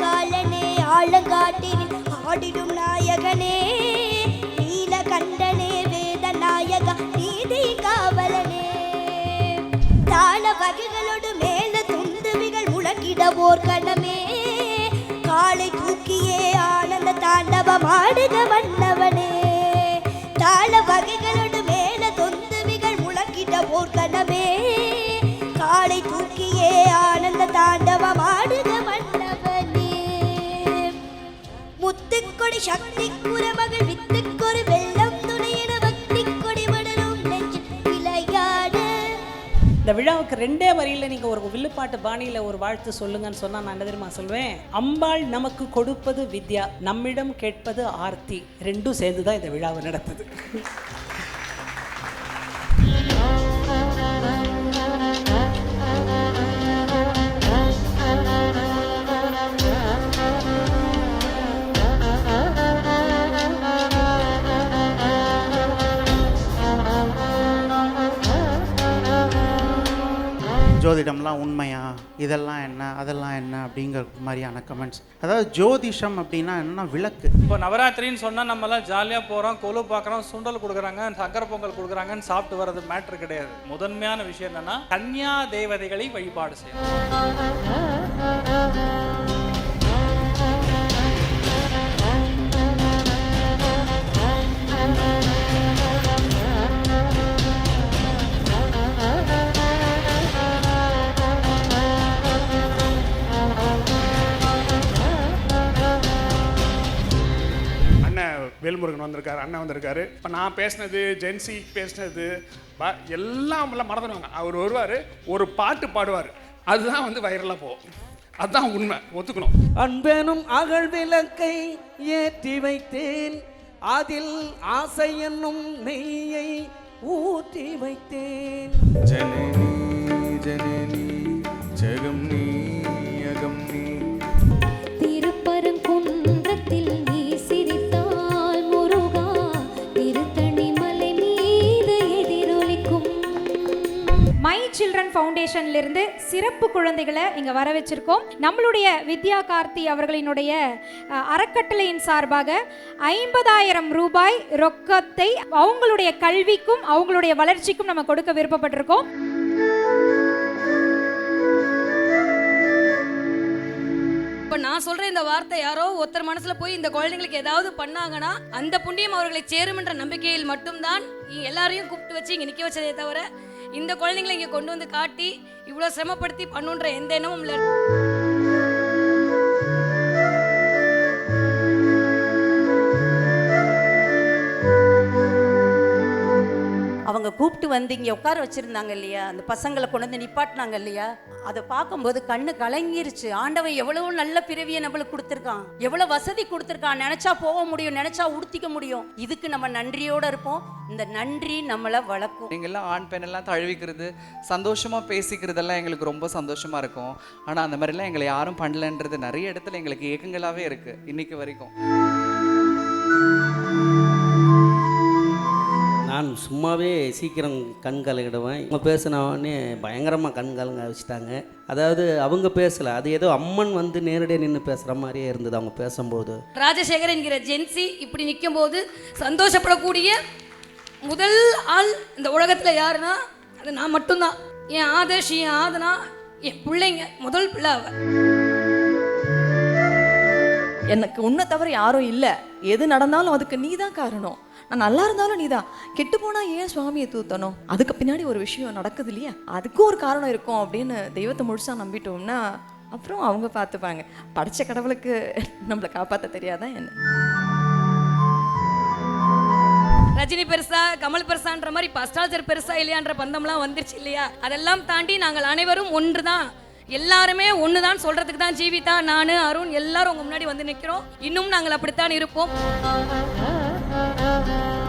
காலனே ஆழங்காட்டினில் ஆடிடும் நாயகனே. நீல கண்டனே வேத நாயக நீதி காவலனே. தான வகைகளோடு மேல துந்துவிகள் முழக்கிட ஓர் கணமே. காலை தூக்கியே ஆனந்த தாண்டவம் ஆடுக வண்ணவனே தாள வகைகளோடு மேல தொந்துவிகள் முழக்கிட ஓர் கணமே. காலை தூக்கியே முத்துக்கொடி சக்தி குரமகள் வித்துக்கொரு வெள்ளம் துணையிட பக்தி கொடி மடலும் நெஞ்சில் இந்த விழாவுக்கு ரெண்டே வரியில் நீங்கள் ஒரு வில்லுப்பாட்டு பாணியில் ஒரு வாழ்த்து சொல்லுங்கன்னு சொன்னால் நான் என்ன தெரியுமா சொல்வேன்? அம்பாள் நமக்கு கொடுப்பது வித்யா நம்மிடம் கேட்பது ஆர்த்தி. ரெண்டும் சேர்ந்து தான் இந்த விழாவை நடத்துது. ஜோதிடம்லாம் உண்மையா? இதெல்லாம் என்ன? அதெல்லாம் என்ன? அப்படிங்கிற மாதிரியான கமெண்ட்ஸ் அதாவது ஜோதிஷம் அப்படின்னா என்னன்னா விளக்கு. இப்போ நவராத்திரின்னு சொன்னால் நம்மலாம் ஜாலியாக போகிறோம் கொலு பார்க்குறோம் சுண்டல் கொடுக்குறாங்க சக்கர பொங்கல் கொடுக்குறாங்கன்னு சாப்பிட்டு வர்றது மேட்ரு கிடையாது. முதன்மையான விஷயம் என்னன்னா கன்னியா தேவதைகளை வழிபாடு செய்யணும். வேல்முருகன் வந்திருக்காரு அண்ணன் வந்திருக்காரு. இப்போ நான் பேசினது ஜென்சி பேசினது ப- எல்லாம் எல்லாம் மறந்துடுவாங்க. அவர் வருவார் ஒரு பாட்டு பாடுவார். அதுதான் வந்து வைரலாக போகும். அதுதான் உண்மை. ஒத்துக்கணும். அன்பெனும் அகழ் விளக்கை ஏற்றி வைத்தேன். அதில் ஆசை என்னும் நெய்யை ஊற்றி வைத்தேன். ஜனனி. ஃபவுண்டேஷன்லேருந்து சிறப்பு குழந்தைகளை இங்கே வர வச்சுருக்கோம் நம்மளுடைய வித்யா கார்த்தி அவர்களினுடைய அறக்கட்டளையின் சார்பாக ஐம்பதாயிரம் ரூபாய் ரொக்கத்தை அவங்களுடைய கல்விக்கும் அவங்களுடைய வளர்ச்சிக்கும் நம்ம கொடுக்க விருப்பப்பட்டிருக்கோம். இப்போ நான் சொல்ற இந்த வார்த்தை யாரோ ஒருத்தர் மனசுல போய் இந்த குழந்தைங்களுக்கு ஏதாவது பண்ணாங்கன்னா அந்த புண்ணியம் அவர்களை சேரும் என்ற நம்பிக்கையில் மட்டும்தான் எல்லாரையும் கூப்பிட்டு வச்சு இங்க நிக்க வச்சதே தவிர இந்த குழந்தைங்களை இங்க கொண்டு வந்து காட்டி இவ்வளவு சிரமப்படுத்தி பண்ணுன்ற எந்த எண்ணமும் இல்லை. அவங்க கூப்பிட்டு வந்து இங்கே உட்கார வச்சுருந்தாங்க இல்லையா? அந்த பசங்களை கொண்டு வந்து நிப்பாட்டினாங்க இல்லையா? அதை பார்க்கும்போது கண்ணு கலங்கிருச்சு. ஆண்டவன் எவ்வளோ நல்ல பிறவியை நம்மளுக்கு கொடுத்துருக்கான். எவ்வளோ வசதி கொடுத்துருக்கான். நினச்சா போக முடியும் நினச்சா உடுத்திக்க முடியும். இதுக்கு நம்ம நன்றியோடு இருப்போம். இந்த நன்றி நம்மளை வளர்க்கும். நீங்கள்லாம் ஆண் பெண்ணெல்லாம் தழுவிக்கிறது சந்தோஷமாக பேசிக்கிறதெல்லாம் எங்களுக்கு ரொம்ப சந்தோஷமாக இருக்கும். ஆனால் அந்த மாதிரிலாம் எங்களை யாரும் பண்ணலன்றது நிறைய இடத்துல எங்களுக்கு ஏக்கங்களாகவே இருக்குது இன்னைக்கு வரைக்கும். சும்மாவே சீக்கிரம் கண் கலங்கிடுவேன் அவங்க பேசினவொடனே பயங்கரமாக கண் கலங்க வச்சுட்டாங்க அதாவது அவங்க பேசலை. அது ஏதோ அம்மன் வந்து நேரடியாக நின்று பேசுகிற மாதிரியே இருந்தது அவங்க பேசும்போது. ராஜசேகர் என்கிற ஜென்சி இப்படி நிற்கும் போது சந்தோஷப்படக்கூடிய முதல் ஆள் இந்த உலகத்துல யாருன்னா அது நான் மட்டும்தான். என் ஆதர்ஷ் என் ஆதனா என் பிள்ளைங்க முதல் பிள்ளை அவ. எனக்கு உன்னை தவிர யாரும் இல்லை. எது நடந்தாலும் அதுக்கு நீ தான் காரணம். நான் நல்லா இருந்தாலும் நீ தான் கெட்டு போனால் ஏன் சுவாமியை தூத்தணும்? அதுக்கு பின்னாடி ஒரு விஷயம் நடக்குது இல்லையா? அதுக்கும் ஒரு காரணம் இருக்கும் அப்படின்னு தெய்வத்தை முழுசாக நம்பிட்டோம்னா அப்புறம் அவங்க பார்த்துப்பாங்க. படைச்ச கடவுளுக்கு நம்மளை காப்பாற்ற தெரியாதா என்ன? ரஜினி பெருசா கமல் பெருசான்ற மாதிரி பஸ்டாஜர் பெருசா இல்லையான்ற பந்தம்லாம் வந்துருச்சு இல்லையா? அதெல்லாம் தாண்டி நாங்கள் அனைவரும் ஒன்று தான் எல்லாருமே ஒன்று தான் சொல்றதுக்கு தான் ஜீவிதா நான் அருண் எல்லாரும் உங்க முன்னாடி வந்து நிற்கிறோம் இன்னும் நாங்கள் அப்படித்தான் இருப்போம். Bye.